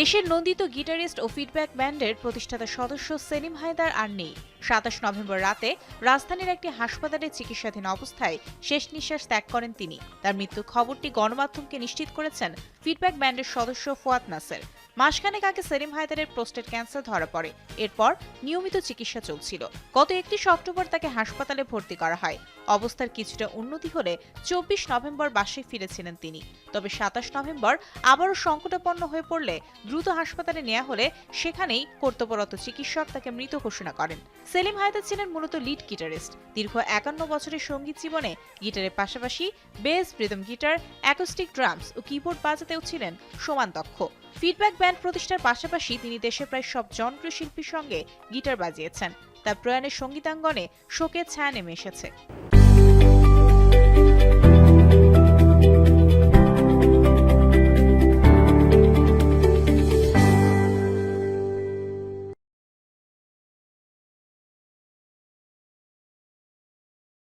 দেশের নন্দিত গিটারিস্ট ও ফিডব্যাক ব্যান্ডের প্রতিষ্ঠাতা সদস্য সেলিম হায়দার আর নেই। সাতাশ নভেম্বর রাতে রাজধানীর একটি হাসপাতালে চিকিৎসাধীন অবস্থায় শেষ নিঃশ্বাস ত্যাগ করেন তিনি। তার মৃত্যুর খবরটি গণমাধ্যমকে নিশ্চিত করেছেন ফিডব্যাক ব্যান্ডের সদস্য ফুয়াদ নাসের। মাসখানেক আগে সেলিম হায়দারের প্রোস্টেট ক্যান্সার ধরা পড়ে। এরপর নিয়মিত চিকিৎসা চলছিল। গত একত্রিশ অক্টোবর তাকে হাসপাতালে ভর্তি করা হয়। অবস্থার কিছুটা উন্নতি হলে চব্বিশ নভেম্বর বাসায় ফিরেছিলেন তিনি। তবে সাতাশ নভেম্বর আবারও সংকটাপন্ন হয়ে পড়লে দ্রুত হাসপাতালে নেওয়া হলে সেখানেই কর্তব্যরত চিকিৎসক তাকে মৃত ঘোষণা করেন। সেলিম হায়দার ছিলেন মূলত লিড গিটারিস্ট। দীর্ঘ একান্ন বছরের সংগীত জীবনে গিটারের পাশাপাশি bass, rhythm guitar, acoustic drums ও কিবোর্ড বাজাতেও ছিলেন সমান দক্ষ। ফিডব্যাক ব্যান্ড প্রতিষ্ঠার পাশাপাশি তিনি দেশের প্রায় সব জনপ্রিয় শিল্পীর সঙ্গে গিটার বাজিয়েছেন। তার প্রয়াণের সঙ্গীতাঙ্গনে শোকের ছায়া নেমে এসেছে।